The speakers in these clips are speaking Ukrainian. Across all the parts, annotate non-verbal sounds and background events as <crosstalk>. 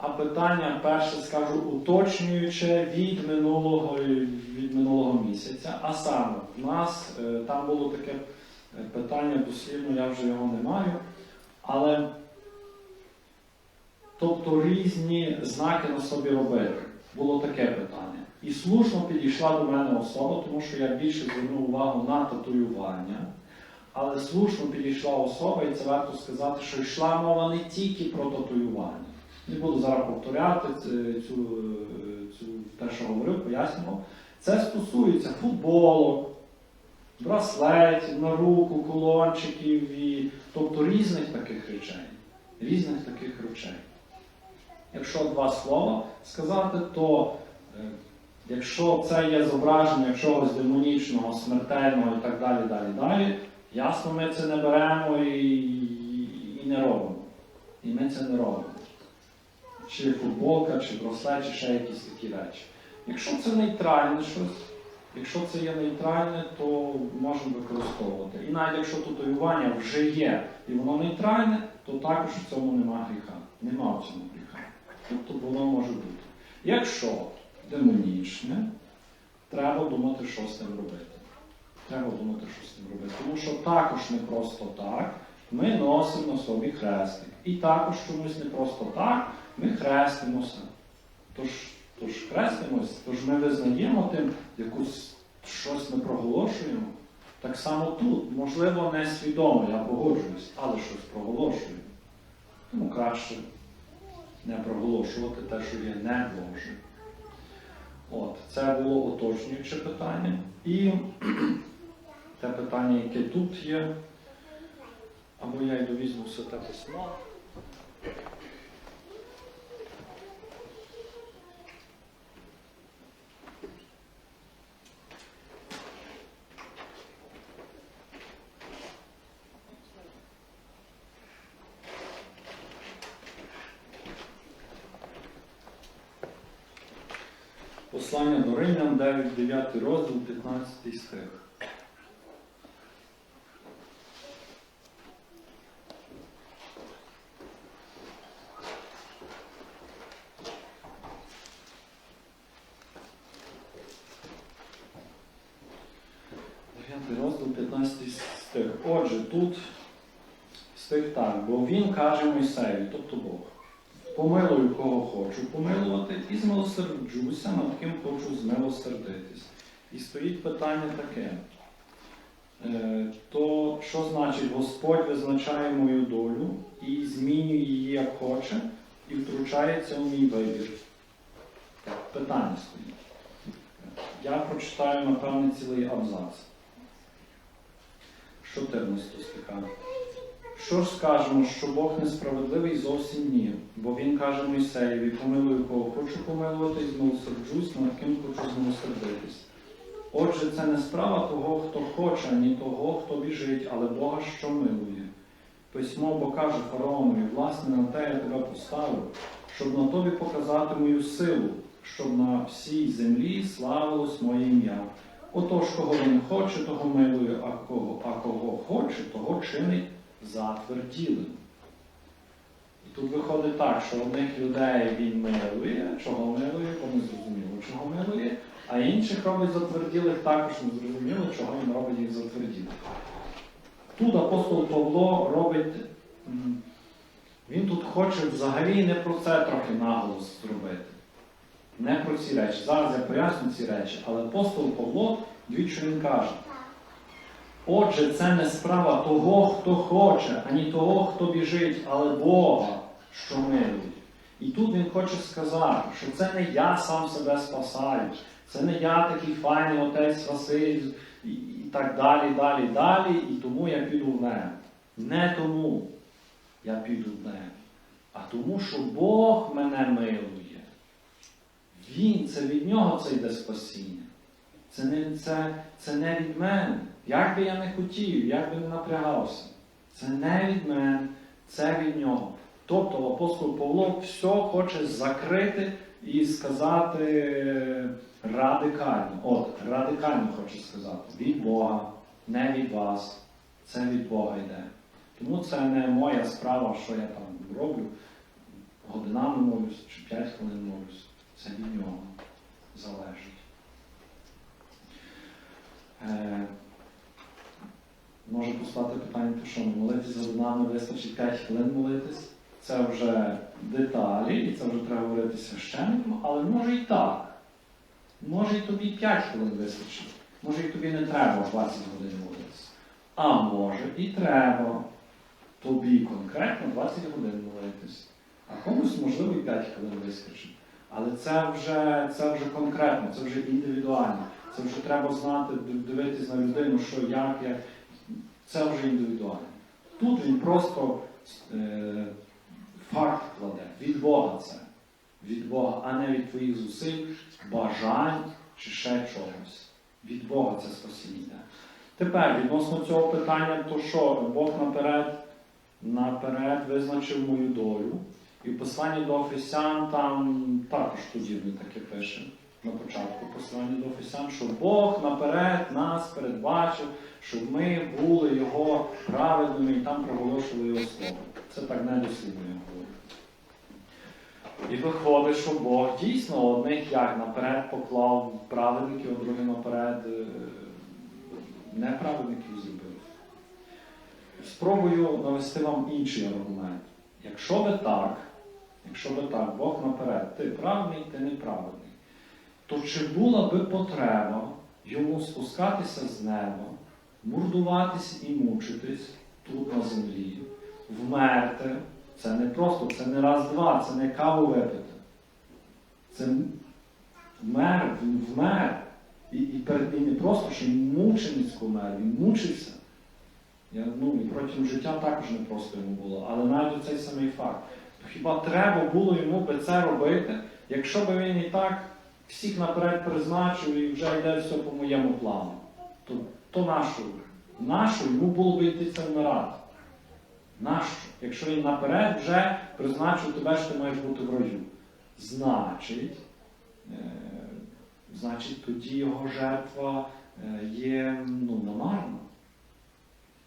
А питання перше скажу уточнююче від минулого, від минулого місяця. А саме, в нас е, там було таке е, питання дослівно, я вже його не маю. Але тобто різні знаки на собі робити. Було таке питання. І слушно підійшла до мене особа, тому що я більше звернув увагу на татуювання. Але слушно підійшла особа, і це варто сказати, що йшла мова не тільки про татуювання. Не буду зараз повторяти цю, цю те, що говорив, пояснював. Це стосується футболок, браслетів на руку, колончиків, і, тобто різних таких речей. Різних таких речей. Якщо два слова сказати, то е, якщо це є зображення чогось демонічного, смертельного і так далі, далі, далі, ясно, ми це не беремо і, і не робимо. І ми це не робимо. Чи футболка, чи браслет, чи ще якісь такі речі. Якщо це нейтральне щось, якщо це є нейтральне, то можемо використовувати. І навіть якщо татуювання вже є і воно нейтральне, то також в цьому нема гріха. Нема в цьому гріха. Тобто воно може бути. Якщо демонічне, треба думати, що з цим робити. Треба думати, що з цим робити. Тому що також не просто так ми носимо собі хрестик. І також чомусь не просто так ми хрестимося. Тож, тож хрестимось, тож ми визнаємо тим, якусь щось ми проголошуємо. Так само тут, можливо, не свідомо, я погоджуюсь, але щось проголошуємо. Тому краще не проголошувати те, що є не Боже. От, це було уточнююче питання. І <clears throat> те питання, яке тут є, або я йду візьму все те письмо. Послання до Римлян, 9, 9 розділ, 15 стих. Дев'ятий розділ, 15 стих. Отже, тут стих так, бо він каже Мойсею, тобто Бог. Помилую, кого хочу помилувати, і змилосерджуся, над ким хочу змилосердитись. І стоїть питання таке. Е, То що значить Господь визначає мою долю і змінює її як хоче, і втручається у мій вибір? Питання стоїть. Я прочитаю, напевне, цілий абзац. З 14 стиха. Що ж скажемо, що Бог несправедливий зовсім ні, бо він каже Мойсеєві, помилую кого хочу помилувати, і змилосерджусь, над ким хочу змилосердитись. Отже, це не справа того, хто хоче, ні того, хто біжить, але Бога, що милує. Письмо бо каже фараонові, власне, на те я тебе поставив, щоб на тобі показати мою силу, щоб на всій землі славилось моє ім'я. Отож, кого він хоче, того милує, а кого, а кого хоче, того чинить затверділим. І тут виходить так, що одних людей він милує, чого милує, не зрозуміло, чого милує, а інших робить затверділих також не зрозуміло, чого він робить їх затверділих. Тут апостол Павло робить, він тут хоче взагалі не про це трохи наголос зробити. Не про ці речі. Зараз я поясню ці речі, але апостол Павло, двічі він каже. Отже, це не справа того, хто хоче, ані того, хто біжить, але Бога, що милує. І тут він хоче сказати, що це не я сам себе спасаю, це не я такий файний отець Василь і, так далі, далі, далі, і тому я піду в небо. Не тому я піду в небо, а тому, що Бог мене милує. Він, це від нього це йде спасіння. Це не, це, це не від мене. Як би я не хотів, як би не напрягався. Це не від мене, це від нього. Тобто апостол Павло все хоче закрити і сказати радикально. От, радикально хоче сказати. Від Бога, не від вас. Це від Бога йде. Тому це не моя справа, що я там роблю. годинами молюсь, чи 5 хвилин молюсь. Це від нього залежить. Е, може постати питання, то що ми молитись за годинами вистачить 5 хвилин молитись. Це вже деталі, і це вже треба говорити священником, але може і так. Може і тобі 5 хвилин вистачить. Може і тобі не треба 20 годин молитися. А може і треба тобі конкретно 20 годин молитись. А комусь, можливо, і 5 хвилин вистачить. Але це вже, це вже конкретно, це вже індивідуально. Це вже треба знати, дивитись на людину, що як, як. Це вже індивідуально. Тут він просто е, факт кладе. Від Бога це. Від Бога, а не від твоїх зусиль, бажань чи ще чогось. Від Бога це спасіння. Тепер, відносно цього питання, то що Бог наперед, наперед визначив мою долю. І в посланні до Офесян там також подібне таке пише на початку послання до Офесян, що Бог наперед нас передбачив, щоб ми були Його праведними і там проголошували Його слово. Це так недослідно я. І виходить, що Бог дійсно одних як наперед поклав праведників, а других наперед е, неправедників зробив. Спробую навести вам інший аргумент. Якщо ви так, якщо ви так, Бог наперед, ти праведний, ти неправедний, то чи була би потреба йому спускатися з неба, мурдуватись і мучитись тут на землі, вмерти? Це не просто, це не раз-два, це не каву випити. Це вмер, він вмер. І, і, перед- і не просто, що він мученицько мер, він мучився. Я, ну, і протягом життя також не просто йому було, але навіть цей самий факт. То хіба треба було йому би це робити, якщо би він і так всіх наперед призначив і вже йде все по моєму плану, то, то нащо? Нащо йому було би йти це вмирати? Нащо? Якщо він наперед вже призначив тебе, що ти маєш бути в раю. Значить, е, значить тоді його жертва е, є ну, намарна.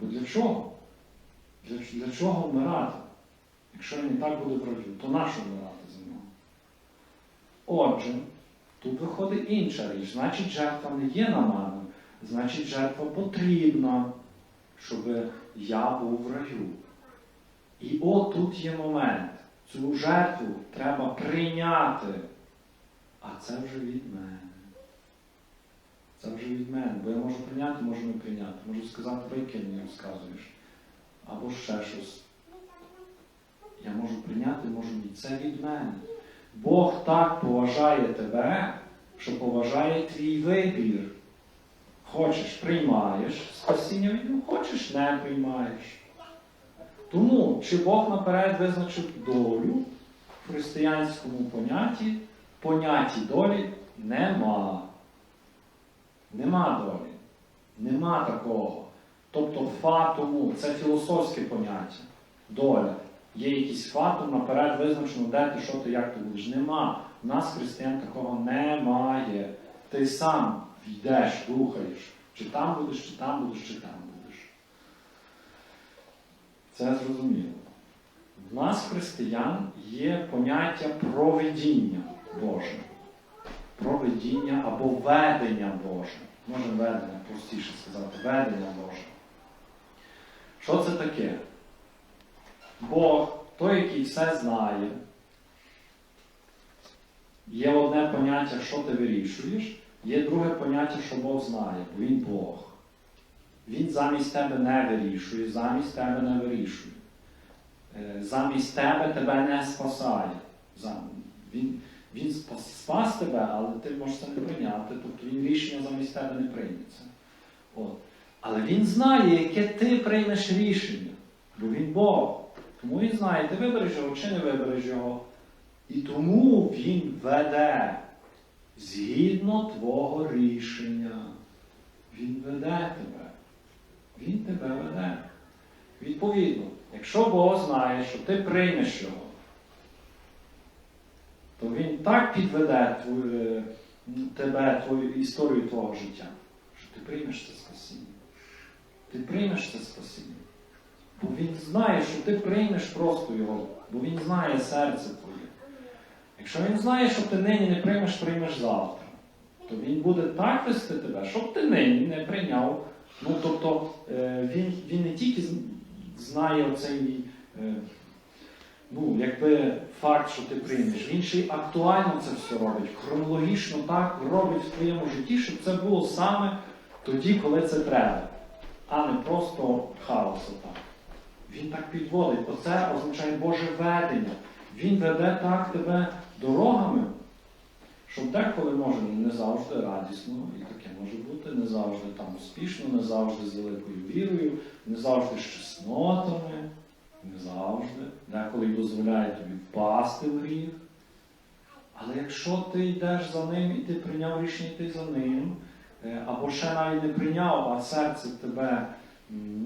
Бо для чого? Для, для чого вмирати? Якщо він і так буде в раю, то нащо вмирати за нього? Отже, тут виходить інша річ. Значить, жертва не є намарною, значить, жертва потрібна, щоб я був в раю. І от тут є момент. Цю жертву треба прийняти. А це вже від мене. Це вже від мене. Бо я можу прийняти, можу не прийняти. Можу сказати, байки мені розказуєш. Або ще щось. Я можу прийняти, можу ні. Це від мене. Бог так поважає тебе, що поважає твій вибір. Хочеш, приймаєш спасіння від нього, хочеш, не приймаєш. Тому, чи Бог наперед визначив долю в християнському понятті, понятті долі нема. Нема долі. Нема такого. Тобто фатуму це філософське поняття. Доля. Є якийсь фатум, наперед визначено, де ти, що ти, як ти будеш. Нема. У нас християн такого немає. Ти сам йдеш, рухаєш. Чи там будеш, чи там будеш, чи там будеш. Це зрозуміло. В нас, християн, є поняття проведіння Боже. Проведіння або ведення Боже. Може ведення, простіше сказати, ведення Боже. Що це таке? Бог, той, який все знає, є одне поняття, що ти вирішуєш, є друге поняття, що Бог знає, бо Він Бог. Він замість тебе не вирішує, замість тебе не вирішує. Е, Замість тебе тебе не спасає. Він, він спас, спас тебе, але ти можеш це не прийняти. Тобто він рішення замість тебе не прийметься. От. Але він знає, яке ти приймеш рішення. Бо він Бог. Тому він знає, ти вибереш його чи не вибереш його. І тому він веде згідно твого рішення. Він веде тебе. Він тебе веде. Відповідно, якщо Бог знає, що ти приймеш його, то він так підведе твою, е, тебе, твою історію твого життя, що ти приймеш це спасіння. Ти приймеш це спасіння. Бо він знає, що ти приймеш просто його, бо він знає серце твоє. Якщо він знає, що ти нині не приймеш, приймеш завтра, то він буде так вести тебе, щоб ти нині не прийняв. Ну, тобто е, він, він не тільки знає оцей е, ну, якби факт, що ти приймеш, він ще й актуально це все робить, хронологічно так робить в твоєму житті, щоб це було саме тоді, коли це треба, а не просто хаос отак. Він так підводить. Оце означає Боже ведення. Він веде так тебе дорогами, що деколи може не завжди радісно, і таке може бути, не завжди там успішно, не завжди з великою вірою, не завжди з чеснотами, не завжди. Деколи дозволяє тобі впасти в гріх. Але якщо ти йдеш за ним і ти прийняв рішення йти за ним, е, або ще навіть не прийняв, а серце тебе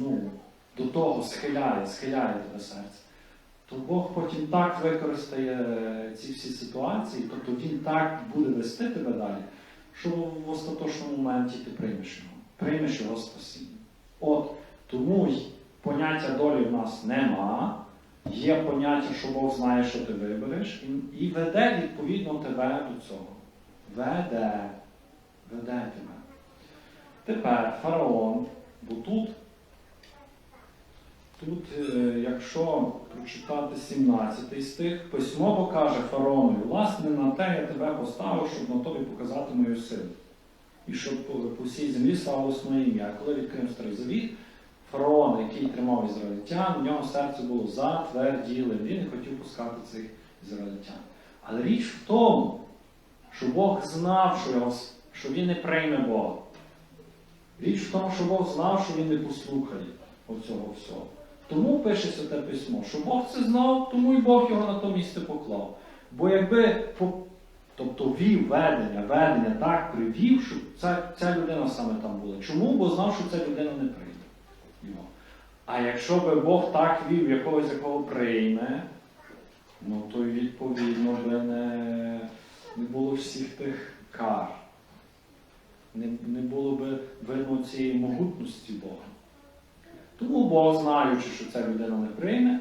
ну, до того схиляє, схиляє тебе серце, то Бог потім так використає ці всі ситуації, тобто Він так буде вести тебе далі, що в остаточному моменті ти приймеш його, приймеш його спасіння. От тому поняття долі в нас нема. Є поняття, що Бог знає, що ти вибереш, і, і веде відповідно тебе до цього. Веде. Веде тебе. Тепер фараон, тут, е, якщо прочитати 17 стих, письмово каже фараонові, власне, на те я тебе поставив, щоб на тобі показати мою силу. І щоб по, всій землі славилось моє ім'я. Коли відкрив старий завіт, фараон, який тримав ізраїльтян, у нього серце було затверділим. Він не хотів пускати цих ізраїльтян. Але річ в тому, що Бог знав, що, його, що він не прийме Бога. Річ в тому, що Бог знав, що він не послухає оцього всього. Тому пише Святе письмо, що Бог це знав, тому і Бог його на то місце поклав. Бо якби тобто вів ведення, ведення так привів, щоб ця, ця людина саме там була. Чому? Бо знав, що ця людина не прийде його. А якщо би Бог так вів якогось, якого прийме, ну то відповідно би не, не було всіх тих кар. Не, не було би видно цієї могутності Бога. Тому Бог, знаючи, що ця людина не прийме,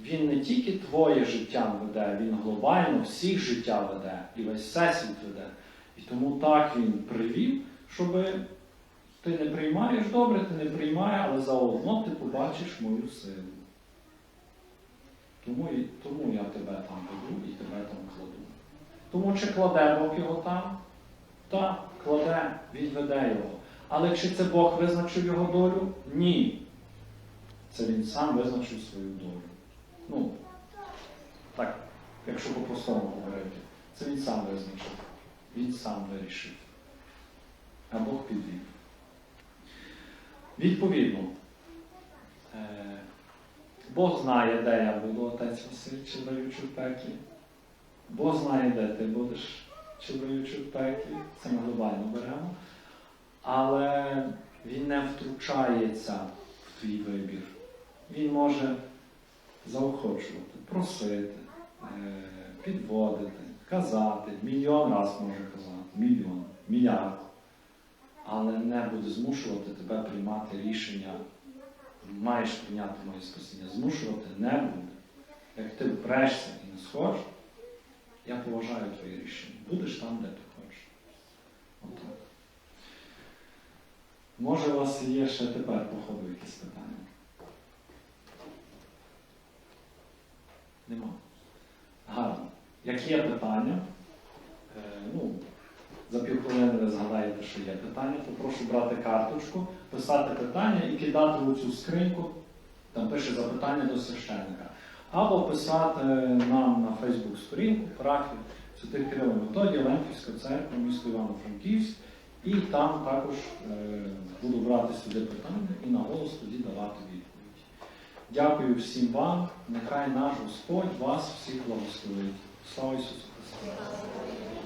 він не тільки твоє життя веде, він глобально всіх життя веде і весь всесвіт веде. І тому так він привів, щоб ти не приймаєш добре, ти не приймаєш, але заодно ти побачиш мою силу. Тому, тому я тебе там веду і тебе там кладу. Тому чи кладе Бог його там? Так, кладе, він веде його. Але чи це Бог визначив його долю? Ні. Це він сам визначив свою долю. Ну, так, якщо по-простому говорити, це він сам визначив. Він сам вирішив. А Бог підвів. Відповідно, е, Бог знає, де я буду, отець Василь, чи в раю, чи в пеклі. Бог знає, де ти будеш, чи в раю, чи в пеклі. Це ми глобально беремо. Але він не втручається в твій вибір. Він може заохочувати, просити, е, підводити, казати, мільйон раз може казати, мільйон, мільярд. Але не буде змушувати тебе приймати рішення, маєш прийняти моє спасіння. Змушувати не буде. Як ти впрешся і не схочеш, я поважаю твоє рішення. Будеш там, де ти хочеш. Отак. Може, у вас є ще тепер по ходу якісь питання? Нема. Гарно. Як є питання, е, ну, за півхвилини ви згадаєте, що є питання, то прошу брати карточку, писати питання і кидати у цю скриньку, там пише запитання до священника. Або писати нам на Фейсбук сторінку, парафію Святих Кирило Методія, Ленківська церква, місто Івано-Франківськ. І там також е, буду брати сюди питання і на голос тоді давати відповідь. Дякую всім вам. Нехай наш Господь вас всіх благословить. Слава Ісусу Христу!